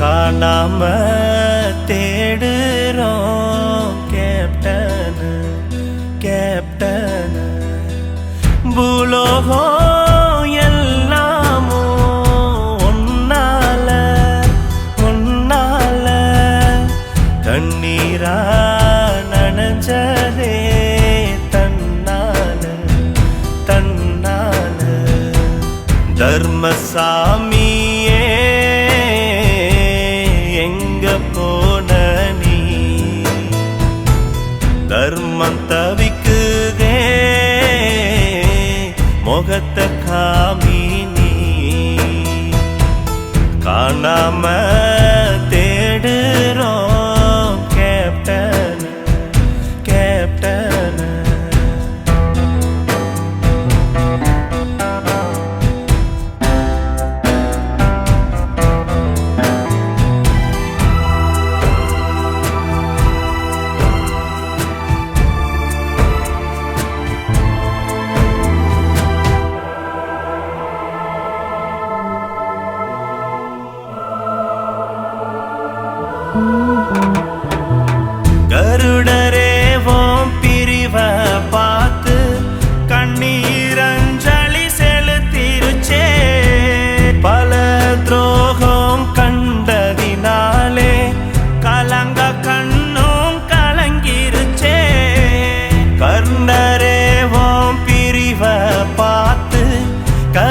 காணாம தேடுறோம் captain captain. பூலோகம் எல்லாமோ ஒன்னால ஒன்னால தண்ணீரா நனைஞ்சதே தன்னால தன்னால. தர்மசாமியே போன நீ. தர்மம் தவிக்குதே முகத்த காமி நீ காணாம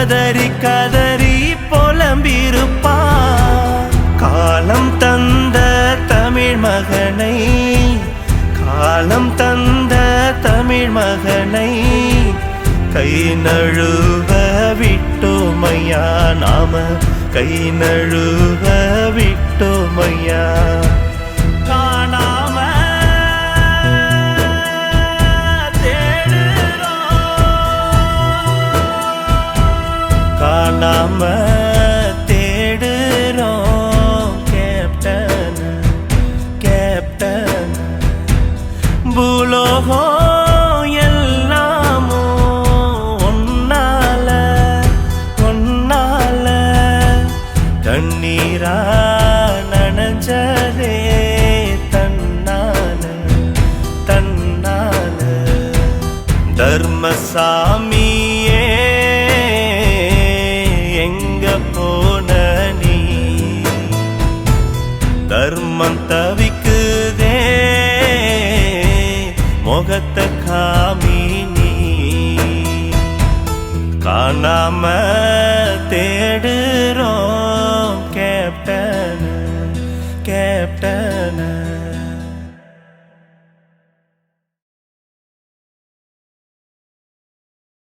கதறி கதறி புலம்பிருப்பா காலம் தந்த தமிழ் மகனை காலம் தந்த தமிழ் மகனை கை நழுவ விட்டோமையா? நாம கை நழுவ விட்டோமையா? நாம தேடுறோம் கேப்டன் கேப்டன். பூலோகம் எல்லாமோ ஒன்னால ஒன்னால. கண்ணீரா நனஞ்சதே தன்னால தன்னால. தர்மசாமி முகத்த காமினி. காணாம தேடு